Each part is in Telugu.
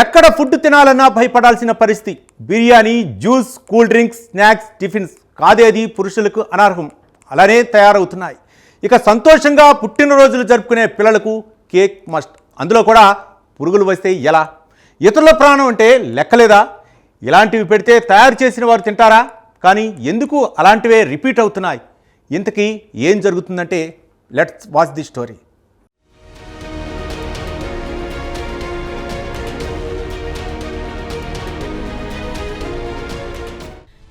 ఎక్కడ ఫుడ్ తినాలన్నా భయపడాల్సిన పరిస్థితి. Biryani juice cool drinks snacks tiffins కాదేది పురుషులకు అనర్హం. అలానే తయారవుతున్నాయి. ఇక సంతోషంగా పుట్టినరోజులు జరుపుకునే పిల్లలకు కేక్ మస్ట్. అందులో కూడా పురుగులు వస్తే ఎలా? ఇతరుల ప్రాణం అంటే లెక్కలేదా? ఇలాంటివి పెడితే తయారు చేసిన వారు తింటారా? కానీ ఎందుకు అలాంటివే రిపీట్ అవుతున్నాయి? ఇంతకీ ఏం జరుగుతుందంటే లెట్స్ వాచ్ ది స్టోరీ.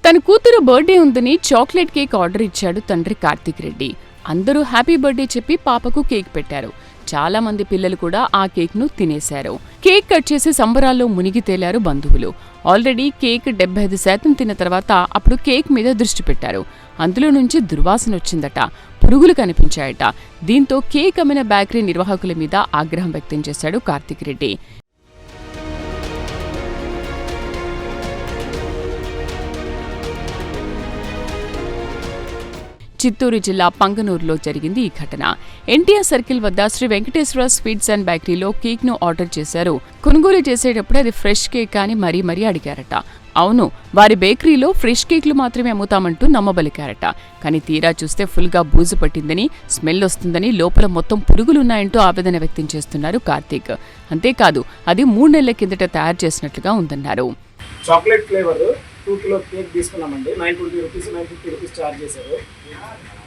తన కూతురు బర్త్డే ఉందని చాక్లెట్ కేక్ ఆర్డర్ ఇచ్చాడు తండ్రి కార్తీక్ రెడ్డి. అందరూ హ్యాపీ బర్త్డే చెప్పి పాపకు కేక్ పెట్టారు. చాలా మంది పిల్లలు కూడా ఆ కేక్ను తినేశారు. కేక్ కట్ చేసి సంబరాల్లో మునిగి తేలారు బంధువులు. ఆల్రెడీ కేక్ డెబ్బై ఐదు శాతం తిన్న తర్వాత అప్పుడు కేక్ మీద దృష్టి పెట్టారు. అందులో నుంచి దుర్వాసన వచ్చిందట. పురుగులు కనిపించాయట. దీంతో కేక్ అమ్మిన బేకరీ నిర్వాహకుల మీద ఆగ్రహం వ్యక్తం చేశాడు కార్తిక్ రెడ్డి. చిత్తూరు జిల్లా పంగనూరులో జరిగింది ఈ ఘటన. ఎన్టీఆర్ సర్కిల్ వద్ద శ్రీ వెంకటేశ్వర స్వీట్స్ అండ్ బేకరీలో కేక్ను ఆర్డర్ చేశారు. కొనుగోలు చేసేటప్పుడు అది ఫ్రెష్ కేక్ అని మరీ మరీ అడిగారట. అవును వారి బేకరీలో ఫ్రెష్ కేక్లు మాత్రమే అమ్ముతామంటూ నమ్మబలికారట. కానీ తీరా చూస్తే ఫుల్గా బూజు పట్టిందని స్మెల్ వస్తుందని లోపల మొత్తం పురుగులున్నాయంటూ ఆవేదన వ్యక్తం చేస్తున్నారు కార్తీక్. అంతేకాదు అది మూడు నెలల కిందట తయారు చేసినట్లుగా ఉందన్నారు. Chocolate flavour two kilo cake తీసుకున్నామండి. Nine twenty rupees nine fifty rupees charge చేశారు.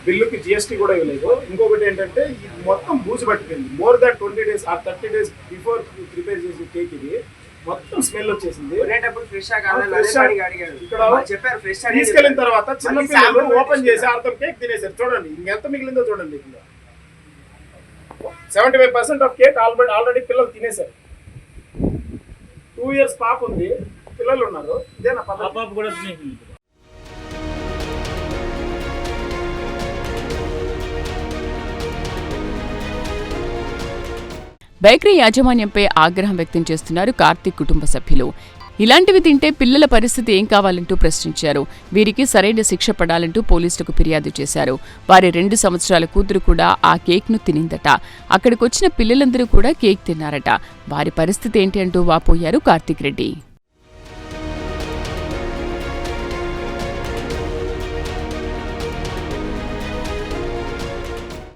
బిల్లుకి జిఎస్టీ కూడా ఇవ్వలేదు. ఇంకొకటి ఏంటంటే మొత్తం బూజు పట్టిపోయింది. మోర్ దాన్ ట్వంటీ డేస్ ఆ థర్టీ డేస్ బిఫోర్ ప్రిపేర్ చేసిన కేక్ ఇది. మొత్తం స్మెల్ వచ్చేసింది. ఇక్కడ తీసుకెళ్ళిన తర్వాత చిన్న పిల్లలు ఓపెన్ చేసి అర్థం కేక్ తినేసారు చూడండి ఇంకెంత మిగిలిందో చూడండి seventy five percent of cake already already పిల్లలు తినేశారు. టూ ఇయర్స్ పాప ఉంది. పిల్లలు ఉన్నారు ఇదేనా పద్ధతి. బేకరీ యాజమాన్యంపై ఆగ్రహం వ్యక్తం చేస్తున్నారు కార్తీక్ కుటుంబ సభ్యులు. ఇలాంటివి తింటే పిల్లల పరిస్థితి ఏం కావాలంటూ ప్రశ్నించారు. వీరికి సరైన శిక్ష పడాలంటూ పోలీసులకు ఫిర్యాదు చేశారు. వారి రెండు సంవత్సరాల కూతురు కూడా ఆ కేక్ను తినిందట. అక్కడికొచ్చిన పిల్లలందరూ కూడా కేక్ తిన్నారట. వారి పరిస్థితి ఏంటి అంటూ వాపోయారు కార్తీక్ రెడ్డి.